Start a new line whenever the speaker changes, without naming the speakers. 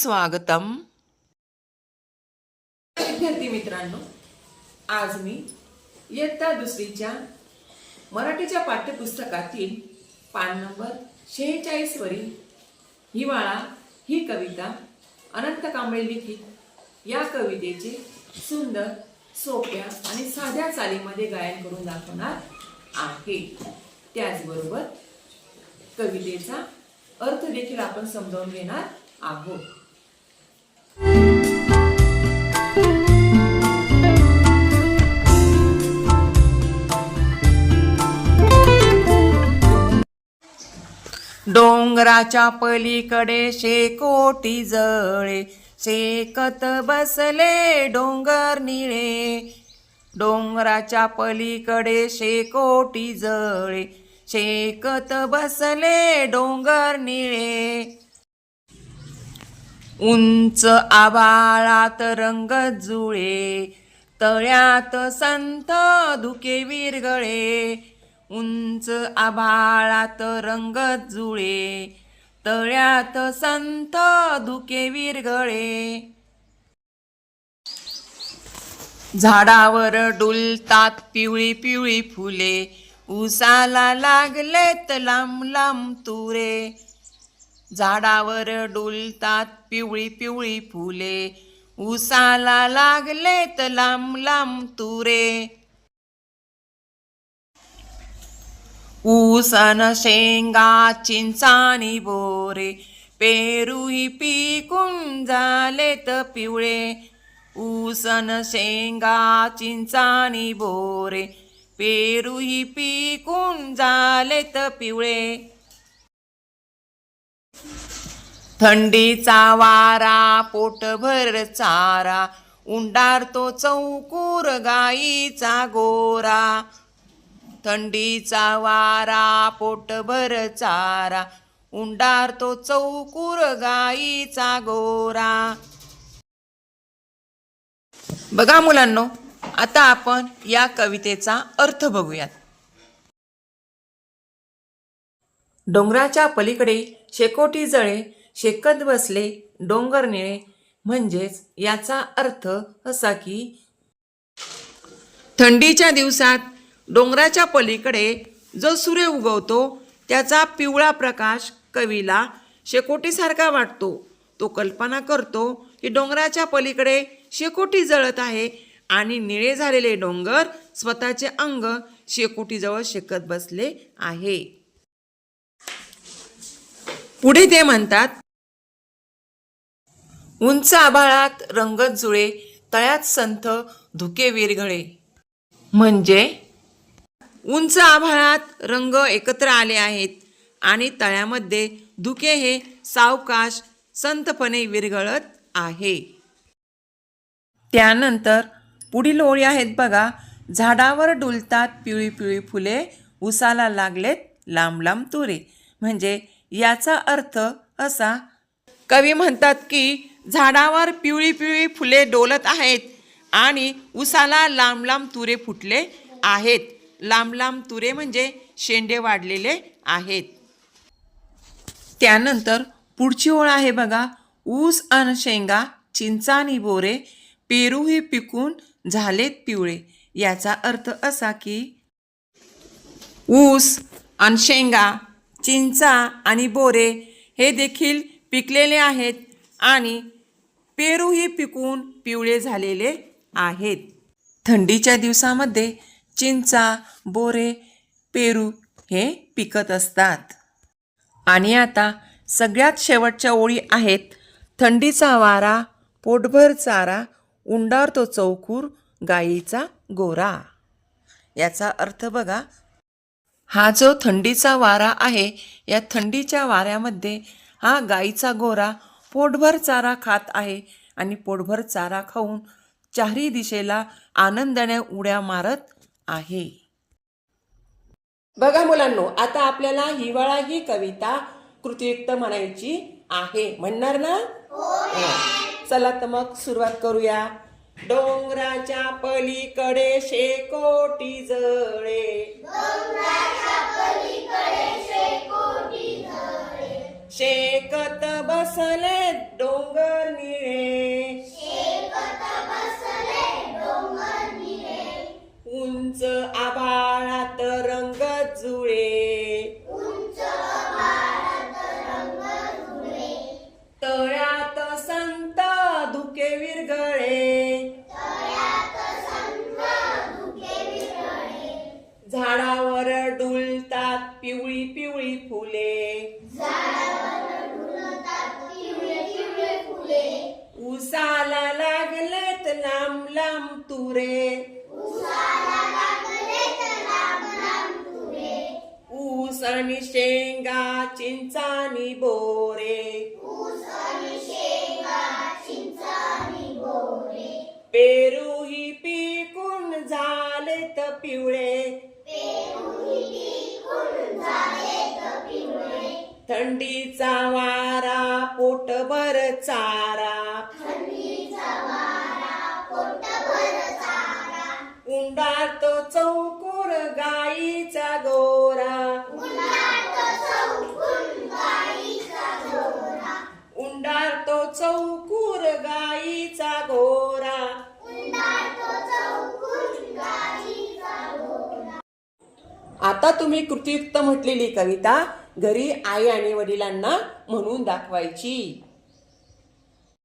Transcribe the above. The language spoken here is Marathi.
सुस्वागतम
विद्यार्थी मित्रांनो आज मी इयत्ता दुसरीच्या मराठीच्या पाठ्यपुस्तकातील पान नंबर शेहेचाळीस वरील हिवाळा ही कविता अनंत कांबळे लिखित. या कवितेचे सुंदर सोप्या आणि साध्या चालीमध्ये गायन करून दाखवणार आहे. त्याचबरोबर कवितेचा अर्थ देखील आपण समजावून घेणार आहोत.
डोंगराच्या पलीकडे शेकोटी जळे. शेकत बसले डोंगर निळे. डोंगराच्या पलीकडे शेकोटी जळे. शेकत बसले डोंगर निळे. उंच आबाळात रंग जुळे. तळ्यात संथ धुके विरगळे. उंच आभाळात रंग जुळे तळ्यात संथ धुके विरगळे झाडावर डुलतात पिवळी पिवळी फुले उसाला लागलेत लांब लांब तुरे. झाडावर डुलतात पिवळी पिवळी फुले उसाला लागलेत लांब लांब तुरे. ऊसन शेंगा चिंचाणी बोरे पेरूही पिकून झालेत पिवळे ऊसन शेंगा चिंचाणी बोरे पेरूही पिकून झालेत पिवळे थंडीचा वारा पोटभर चारा उंडारतो चौकूर गाईचा गोरा थंडीचा वारा पोटभर चारा. उंडार तो चौकूर गाईचा गोरा. बघा मुलांनो आता आपण या कवितेचा अर्थ बघूयात. डोंगराच्या पलीकडे शेकोटी जळे शेकत बसले डोंगर निळे. म्हणजेच याचा अर्थ असा की थंडीच्या दिवसात डोंगराच्या पलीकडे जो सूर्य उगवतो त्याचा पिवळा प्रकाश कवीला शेकोटीसारखा वाटतो. तो कल्पना करतो की डोंगराच्या पलीकडे शेकोटी जळत आहे आणि निळे झालेले डोंगर स्वतःचे अंग शेकोटीजवळ शेकत बसले आहे. पुढे ते म्हणतात उंच आभाळात रंगत जुळे तळ्यात संथ धुके विरघळे. म्हणजे? उंच आभाळात रंग एकत्र आले आहेत आणि तळ्यामध्ये धुके हे सावकाश संतपणे विरघळत आहे. त्यानंतर पुढील ओळी आहेत बघा. झाडावर डुलतात पिवळी पिवळी फुले उसाला लागलेत लांब लांब तुरे. म्हणजे याचा अर्थ असा कवी म्हणतात की झाडावर पिवळी पिवळी फुले डोलत आहेत आणि उसाला लांब लांब तुरे फुटले आहेत. लांब लांब तुरे म्हणजे शेंडे वाढलेले आहेत. त्यानंतर पुढची ओळ आहे बघा ऊस अन शेंगा चिंचानी बोरे पेरूही पिकून झालेत पिवळे. याचा अर्थ असा की ऊस आणि शेंगा चिंचा आणि बोरे हे देखील पिकलेले आहेत आणि पेरूही पिकून पिवळे झालेले आहेत. थंडीच्या दिवसामध्ये चिंचा बोरे पेरू हे पिकत असतात. आणि आता सगळ्यात शेवटच्या ओळी आहेत थंडीचा वारा पोटभर चारा उंडारतो चौकूर गायीचा गोरा. याचा अर्थ बघा हा जो थंडीचा वारा आहे या थंडीच्या वाऱ्यामध्ये हा गाईचा गोरा पोटभर चारा खात आहे आणि पोटभर चारा खाऊन चारी दिशेला आनंदाने उड्या मारत आहे.
बघा मुलांनो आता आपल्याला हिवाळा ही कविता कृतियुक्त म्हणायची आहे. म्हणणार ना? हो. चला तर मग सुरुवात करूया. डोंगराच्या पलीकडे शेकोटी जळे. शेकत बसले तुरे। ऊस आणि शेंगा चिंचानी बोरे. पेरू ही पिकून झालेत पिवळे. थंडीचा वारा पोटभर चारा. उंडातो चौकोर गाईचा गोरा. उंडातो चौकूर गाईचा गोरा. आता तुम्ही कृतीयुक्त म्हटलेली कविता घरी आई आणि वडिलांना म्हणून दाखवायची.